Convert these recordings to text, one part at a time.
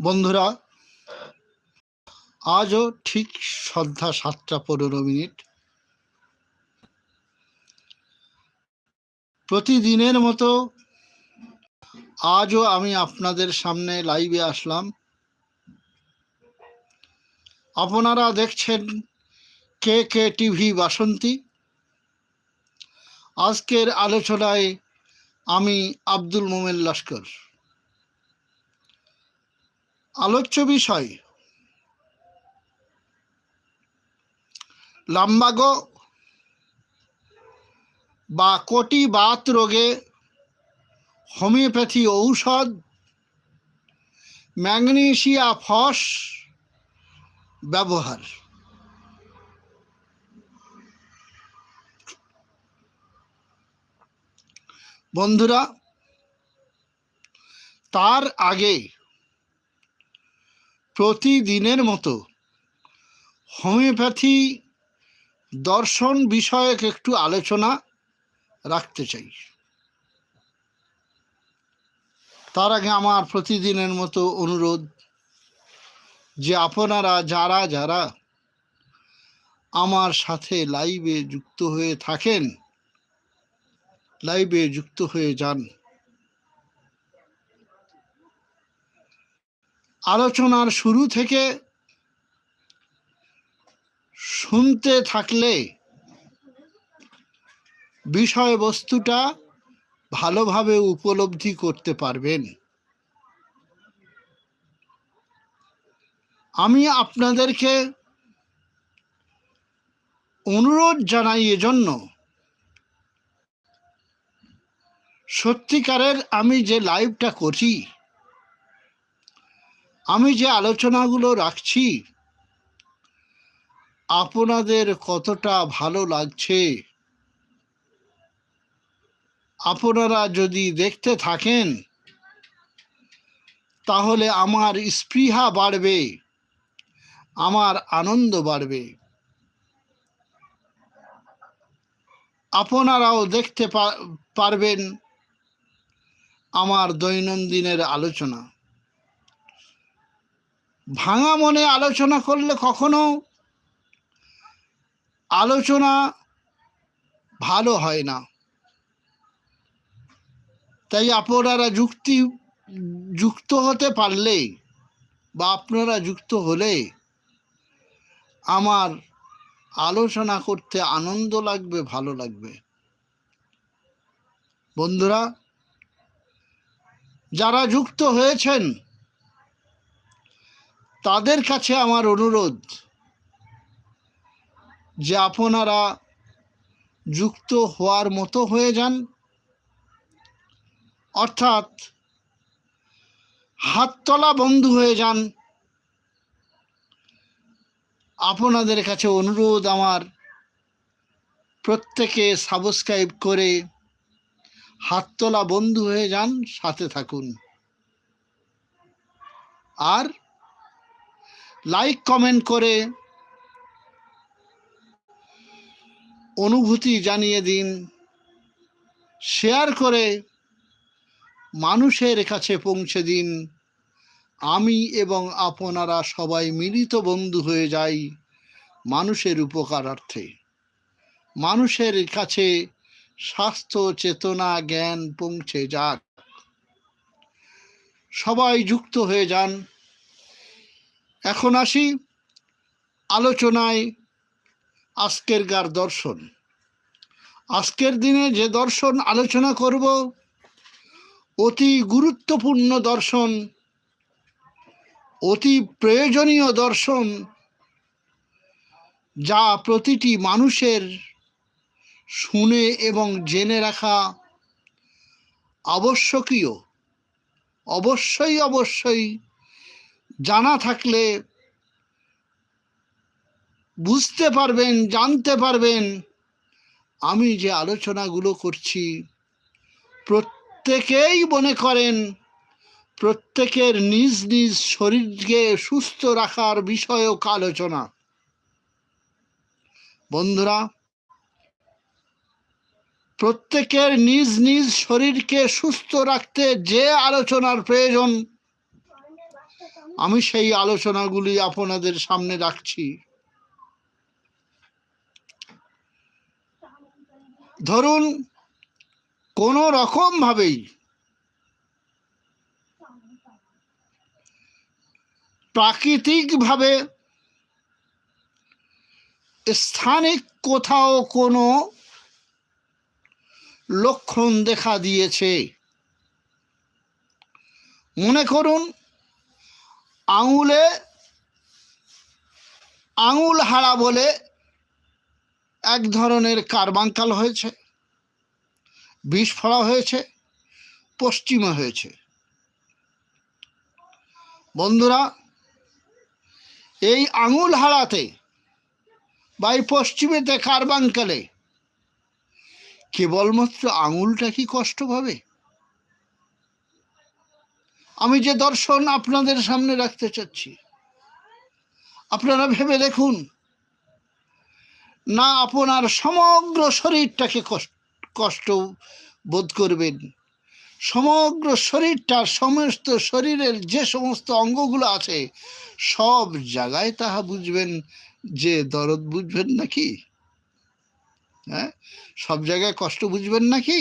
বন্ধুরা, আজও ঠিক সন্ধ্যা সাতটা পনেরো মিনিট। প্রতিদিনের মতো আজও আমি আপনাদের সামনে লাইভে আসলাম। আপনারা দেখছেন কে কে টিভি বাসন্তী। আজকের আলোচনায় আমি আব্দুল মোমেন লস্কর। আলোচ্য বিষয়। লাম্বাগো বা কোটি বাত রোগে হোমিওপ্যাথি ঔষধ, ম্যাগনেশিয়া ফস ব্যবহার। বন্ধুরা, তার আগে প্রতিদিনের মতো। হোমিওপ্যাথি দর্শন বিষয়ক একটু আলোচনা রাখতে চাই। তার আগে আমার প্রতিদিনের মতো অনুরোধ যে আপনারা যারা যারা আমার সাথে লাইভে যুক্ত হয়ে থাকেন, লাইভে যুক্ত হয়ে যান। আলোচনার শুরু থেকে শুনতে থাকলে বিষয়বস্তুটা ভালোভাবে উপলব্ধি করতে পারবেন। আমি আপনাদেরকে অনুরোধ জানাই এজন্য, সত্যিকারের আমি যে লাইভটা করছি আমি যে আলোচনাগুলো রাখছি, আপনাদের কতটা ভালো লাগছে? আপনারা যদি দেখতে থাকেন, তাহলে আমার স্পৃহা বাড়বে, আমার আনন্দ বাড়বে। আপনারাও দেখতে পারবেন আমার দৈনন্দিনের আলোচনা। ভাঙা মনে আলোচনা করলে কখনো আলোচনা ভালো হয় না। তাই আপনারা যুক্তি, যুক্ত হতে পারলে বা আপনারা যুক্ত হলে আমার আলোচনা করতে আনন্দ লাগবে, ভালো লাগবে। বন্ধুরা, যারা যুক্ত হয়েছেন তাদের কাছে আমার অনুরোধ যে আপনারা যুক্ত হওয়ার মতো হয়ে যান। অর্থাৎ হাততলা বন্ধু হয়ে যান। আপনাদের কাছে অনুরোধ আমার প্রত্যেকে সাবস্ক্রাইব করে হাততলা বন্ধু হয়ে যান, সাথে থাকুন। আর লাইক কমেন্ট করে অনুভূতি জানিয়ে দিন। শেয়ার করে মানুষের কাছে পৌঁছে দিন। আমি এবং আপনারা সবাই মিলিত বন্ধু হয়ে যাই মানুষের উপকারার্থে। মানুষের কাছে স্বাস্থ্য, চেতনা, জ্ঞান পৌঁছে যাক। সবাই যুক্ত হয়ে যান। এখন আসি আলোচনায় আজকের গার দর্শন। আজকের দিনে যে দর্শন আলোচনা করব, অতি গুরুত্বপূর্ণ দর্শন, অতি প্রয়োজনীয় দর্শন, যা প্রতিটি মানুষের শুনে এবং জেনে রাখা আবশ্যকীয়। অবশ্যই অবশ্যই জানা থাকলে বুঝতে পারবেন, জানতে পারবেন। আমি যে আলোচনাগুলো করছি, প্রত্যেকেই মনে করেন, প্রত্যেকের নিজ নিজ শরীরকে সুস্থ রাখার বিষয়ক আলোচনা। বন্ধুরা, প্রত্যেকের নিজ নিজ শরীরকে সুস্থ রাখতে যে আলোচনার প্রয়োজন আমি সেই আলোচনাগুলি আপনাদের সামনে রাখছি। ধরুন, কোনো রকম ভাবেই প্রাকৃতিকভাবে স্থানিক কোথাও কোনো লক্ষণ দেখা দিয়েছে। মনে করুন আঙুলে, আঙুল হারা বলে এক ধরনের কারবাঙ্কাল হয়েছে, বিষ ফড়া হয়েছে, পশ্চিমে হয়েছে। বন্ধুরা, এই আঙুল হারাতে বা এই পশ্চিমেতে কারবাঙ্কালে কেবলমাত্র আঙুলটা কি কষ্ট পাবে? আমি যে দর্শন আপনাদের সামনে রাখতে চাচ্ছি, আপনারা ভেবে দেখুন না আপনার সমগ্র শরীরটাকে কষ্ট বোধ করবেন। সমগ্র শরীরটা, সমস্ত শরীরের যে সমস্ত অঙ্গগুলো আছে, সব জায়গায় তাহা বুঝবেন যে দরদ বুঝবেন নাকি? হ্যাঁ? সব জায়গায় কষ্ট বুঝবেন নাকি?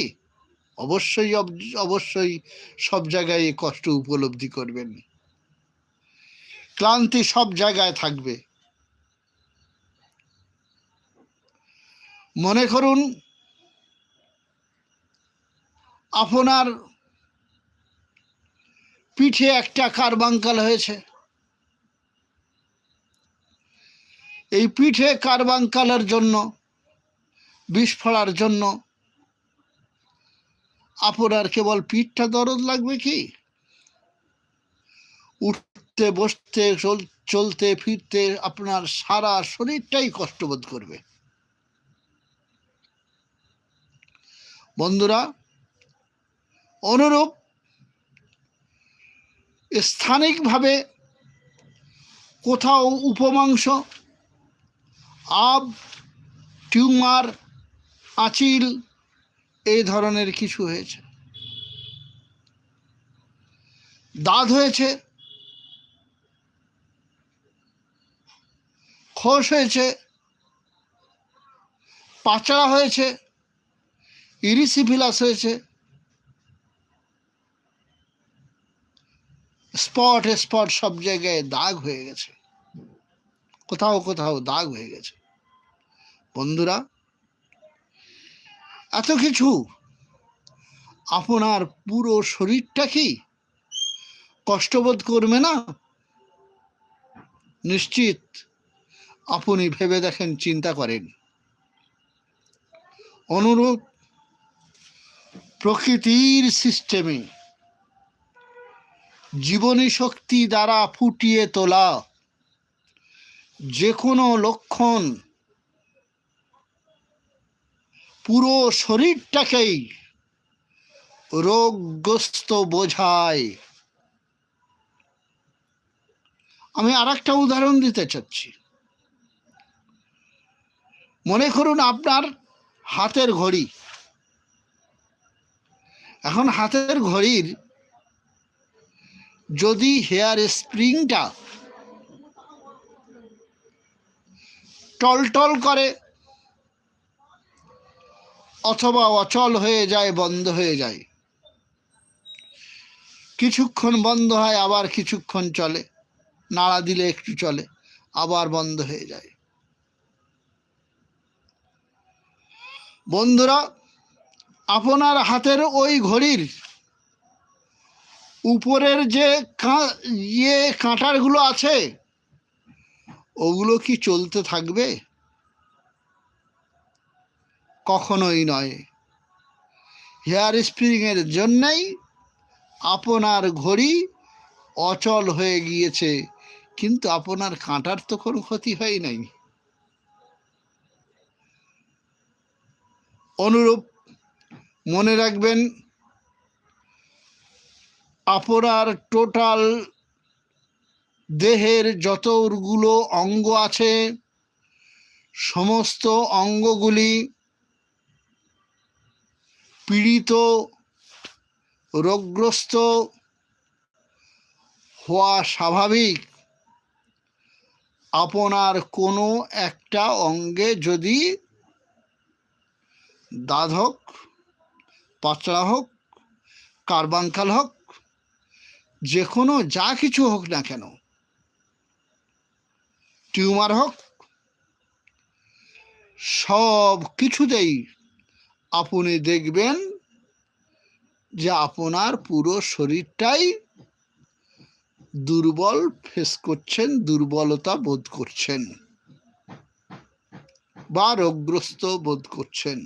অবশ্যই অব- অবশ্যই সব জায়গায় এই কষ্ট উপলব্ধি করবেন। ক্লান্তি সব জায়গায় থাকবে। মনে করুন, আপনার পিঠে একটা কারবাঙ্কাল হয়েছে। এই পিঠে কারবাঙ্কালের জন্য বিস্ফোড়ার জন্য আপনার কেবল পিঠটা দরদ লাগবে কি? উঠতে, বসতে, চল- চলতে, ফিরতে আপনার সারা শরীরটাই কষ্টবোধ করবে। বন্ধুরা, অনুরূপ স্থানিকভাবে কোথাও উপমাংস, আব, টিউমার, আঁচিল ধরনের কিছু হয়েছে। দাঁত হয়েছে। খোস হয়েছে। পাচড়া হয়েছে। ইরিসিফিলাস হয়েছে। স্পট স্পট সব জায়গায় দাগ হয়ে গেছে। কোথাও কোথাও দাগ হয়ে গেছে। বন্ধুরা এত কিছু? আপনার পুরো শরীরটা কি কষ্টবোধ করবে না? নিশ্চিত আপনি ভেবে দেখেন, চিন্তা করেন। অনুরূপ প্রকৃতির সিস্টেমে জীবনী শক্তি দ্বারা ফুটিয়ে তোলা যে কোনো লক্ষণ পুরো শরীরটাকেই রোগগ্রস্ত বোঝায়। আমি আর উদাহরণ দিতে চাচ্ছি। মনে করুন আপনার হাতের ঘড়ি। এখন হাতের ঘড়ির যদি হেয়ার স্প্রিংটা টলটল করে অথবা অচল হয়ে যায়, বন্ধ হয়ে যায়। কিছুক্ষণ বন্ধ হয়, আবার কিছুক্ষণ চলে। নাড়া দিলে একটু চলে, আবার বন্ধ হয়ে যায়। বন্ধুরা, আপনার হাতের ওই ঘড়ির উপরের যে ইয়ে কাঁটারগুলো আছে, ওগুলো কি চলতে থাকবে? কখনোই নয়। হেয়ার স্প্রিংয়ের জন্যই আপনার ঘড়ি অচল হয়ে গিয়েছে, কিন্তু আপনার কাঁটার তো কোনো ক্ষতি হয় নাই। অনুরূপ মনে রাখবেন, আপনার টোটাল দেহের যতগুলো অঙ্গ আছে, সমস্ত অঙ্গগুলি পীড়িত, রোগগ্রস্ত হওয়া স্বাভাবিক। আপনার কোনো একটা অঙ্গে যদি দাঁত হোক পাতলা হোক, কার্বাঙ্কাল হোক যে কোনো যা কিছু হোক না কেন, টিউমার হোক, সব কিছুতেই আপনি দেখবেন যে আপনার পুরো শরীরটাই দুর্বল ফেস করছেন, দুর্বলতা বোধ করছেন বা রোগগ্রস্ত বোধ করছেন।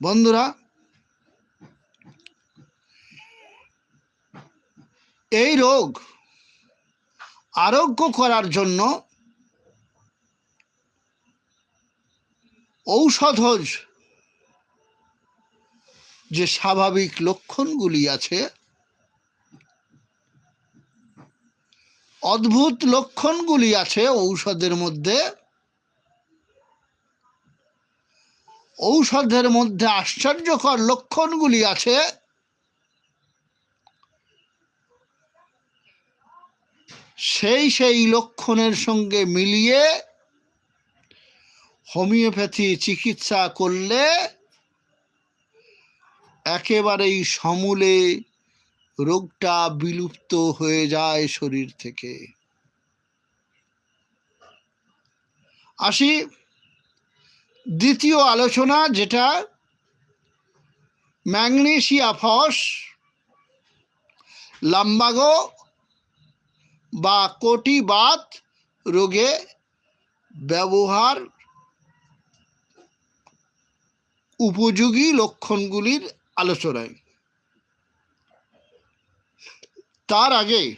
বন্ধুরা, এই রোগ আরোগ্য করার জন্য ঔষধজ যে স্বাভাবিক লক্ষণগুলি আছে। অদ্ভুত লক্ষণগুলি আছে ঔষধের মধ্যে। ঔষধের মধ্যে আশ্চর্যকর লক্ষণগুলি আছে। সেই সেই লক্ষণের সঙ্গে মিলিয়ে হোমিওপ্যাথি চিকিৎসা করলে একেবারেই সমূলে রোগটা বিলুপ্ত হয়ে যায় শরীর থেকে। আসি দ্বিতীয় আলোচনা যেটা, ম্যাগনেশিয়া ফস, লাম্বাগো বা কোটিবাত রোগে ব্যবহার উপযোগী লক্ষণগুলির আলোচনায়। তার আগে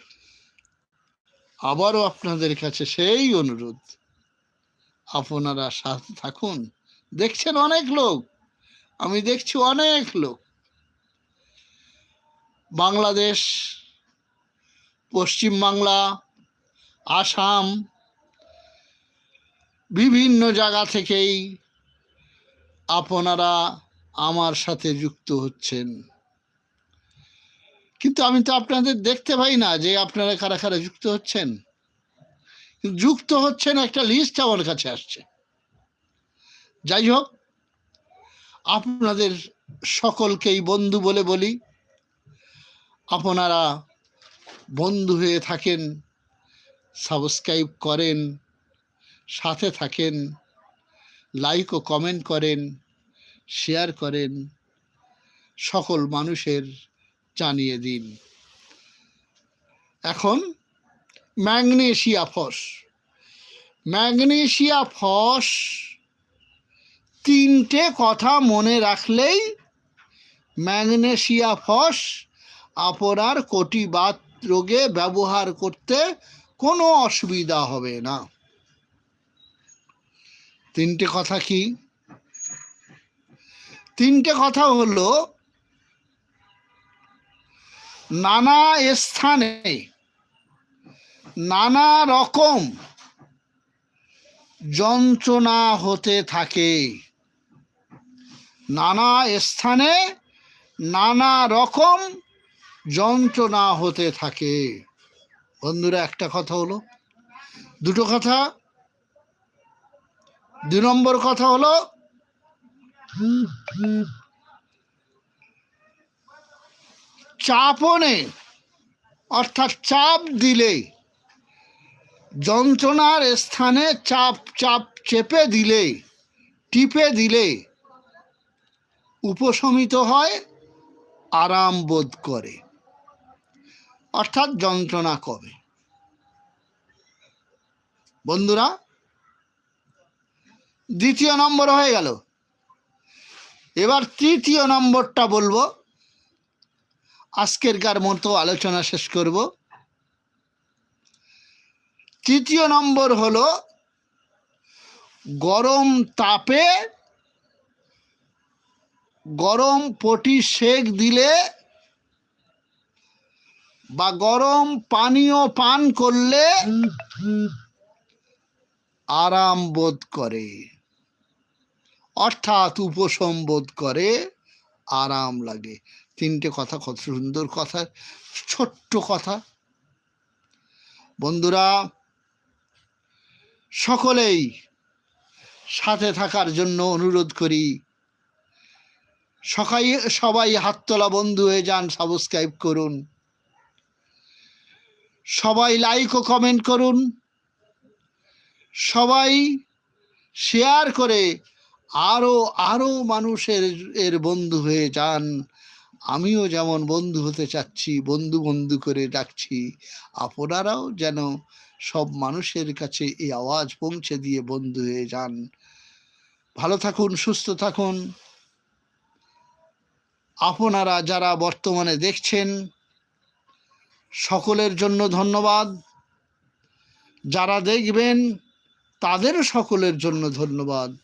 আবারও আপনাদের কাছে সেই অনুরোধ। আপনারা সাথে থাকুন। দেখছেন অনেক লোক। আমি দেখছি অনেক লোক। বাংলাদেশ, পশ্চিমবাংলা, আসাম, বিভিন্ন জায়গা থেকেই আপনারা আমার সাথে যুক্ত হচ্ছেন। কিন্তু আমি তো আপনাদের দেখতে পাই না যে আপনারা কারা কারা যুক্ত হচ্ছেন। যুক্ত হচ্ছেন একটা লিস্ট আমার কাছে আসছে। যাই হোক, আপনাদের সকলকেই বন্ধু বলে বলি, আপনারা বন্ধু হয়ে থাকেন সাবস্ক্রাইব করেন, সাথে থাকেন। লাইক ও কমেন্ট করেন শেয়ার করেন, সকল মানুষের জানিয়ে দিন। এখন ম্যাগনেশিয়া ফস। ম্যাগনেশিয়া ফস তিনটে কথা মনে রাখলেই ম্যাগনেশিয়া ফস আপনার কোটিবাত রোগে ব্যবহার করতে কোনো অসুবিধা হবে না। তিনটে কথা কি? তিনটে কথা হলো, নানা স্থানে, নানা রকম যন্ত্রণা হতে থাকে। নানা স্থানে নানা রকম যন্ত্রণা হতে থাকে। বন্ধুরা, একটা কথা হলো, দুটো কথা। দুই নম্বর কথা হলো, চাপনে, অর্থাৎ চাপ দিলে, যন্ত্রণার স্থানে চাপ চাপ চেপে দিলে, টিপে দিলে, উপশমিত হয়, আরাম বোধ করে। অর্থাৎ যন্ত্রণা কমে। বন্ধুরা দ্বিতীয় নম্বর হয়ে গেল। এবার তৃতীয় নম্বরটা বলব। আজকেরকার মতো আলোচনা শেষ করব। তৃতীয় নম্বর হলো গরম তাপে গরম পটি সেক দিলে বা গরম পানীয় পান করলে আরাম বোধ করে। অর্থাৎ উপশম বোধ করে আরাম লাগে। তিনটে কথা কত সুন্দর কথা, ছোট্ট কথা। বন্ধুরা, সকলেই সাথে থাকার জন্য অনুরোধ করি, সকাই, সবাই হাততলা বন্ধু হয়ে যান সাবস্ক্রাইব করুন। সবাই লাইক ও কমেন্ট করুন। সবাই শেয়ার করে আরও আরও মানুষের, এর বন্ধু হয়ে যান। আমিও যেমন বন্ধু হতে চাচ্ছি, বন্ধু বন্ধু করে ডাকছি। আপনারাও যেন সব মানুষের কাছে এই আওয়াজ পৌঁছে দিয়ে বন্ধু হয়ে যান। ভালো থাকুন, সুস্থ থাকুন। আপনারা যারা বর্তমানে দেখছেন, সকলের জন্য ধন্যবাদ। যারা দেখবেন, তাদেরও সকলের জন্য ধন্যবাদ।